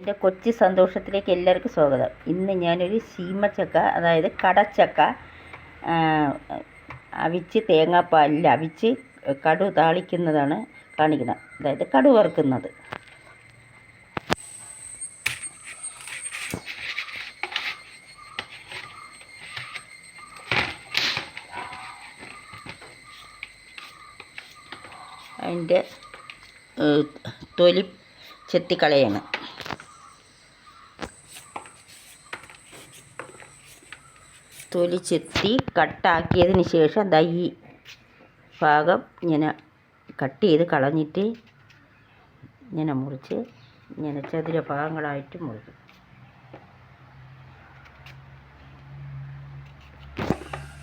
എന്റെ കൊച്ചു സന്തോഷത്തിലേക്ക് എല്ലാവർക്കും സ്വാഗതം. ഇന്ന് ഞാനൊരു സീമച്ചക്ക അതായത് കടച്ചക്ക അവിച്ച് തേങ്ങാപ്പാലിൽ അവിച്ച് കടു താളിക്കുന്നതാണ് കാണിക്കുന്നത്. അതായത് കടു വറുക്കുന്നത്. അതിന്റെ തൊലി ചെത്തിക്കളയണം. തൊലി ചെത്തി കട്ടാക്കിയതിന് ശേഷം ദാ ഈ ഭാഗം ഇങ്ങനെ കട്ട് ചെയ്ത് കളഞ്ഞിട്ട് ഇങ്ങനെ മുറിച്ച് ഇങ്ങനെ ചതുര ഭാഗങ്ങളായിട്ട് മുറിക്കും.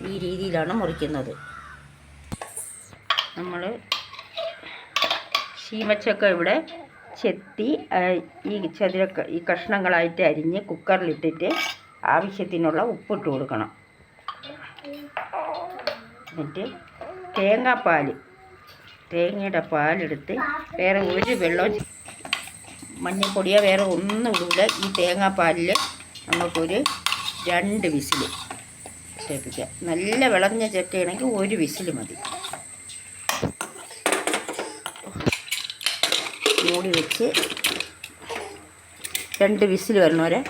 ഈ രീതിയിലാണ് മുറിക്കുന്നത്. നമ്മൾ ശീമച്ചക്ക ഇവിടെ ചെത്തി ഈ ചതുര ഈ കഷ്ണങ്ങളായിട്ട് അരിഞ്ഞ് കുക്കറിലിട്ടിട്ട് ആവശ്യത്തിനുള്ള ഉപ്പിട്ട് കൊടുക്കണം. എന്നിട്ട് തേങ്ങാപ്പാൽ തേങ്ങയുടെ പാലെടുത്ത് വേറെ ഒരു വെള്ളം മഞ്ഞൾപ്പൊടിയോ വേറെ ഒന്നും ഇടൂല. ഈ തേങ്ങാപ്പാലിൽ നമുക്കൊരു രണ്ട് വിസിൽ ചേർപ്പിക്കാം നല്ല വിളഞ്ഞ ചക്കയാണെങ്കിൽ ഒരു വിസിൽ മതി. മൂടി വെച്ച് രണ്ട് വിസിൽ വരണവരെ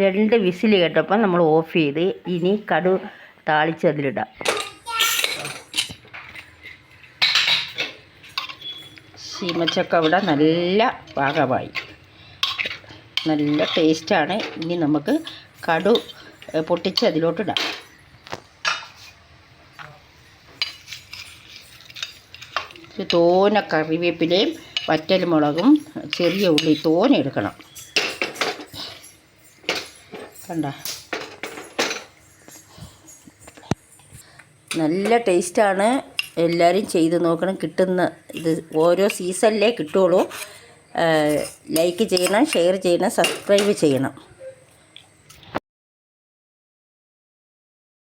രണ്ട് വിസിൽ കേട്ടപ്പോൾ നമ്മൾ ഓഫ് ചെയ്ത് ഇനി കടു താളിച്ച് അതിലിടാം. ചീമച്ചക്ക ഇവിടെ നല്ല പാകമായി. നല്ല ടേസ്റ്റാണ് ഇനി നമുക്ക് കടു പൊട്ടിച്ച് അതിലോട്ടിടാം. തോന കറിവേപ്പിലയും വറ്റൽമുളകും ചെറിയ ഉള്ളി തോന എടുക്കണം. കണ്ട. നല്ല ടേസ്റ്റാണ്. എല്ലാവരും ചെയ്ത് നോക്കണം. കിട്ടുന്ന ഇത് ഓരോ സീസണിലേ കിട്ടുള്ളൂ. ലൈക്ക് ചെയ്യണം ഷെയർ ചെയ്യണം സബ്സ്ക്രൈബ് ചെയ്യണം.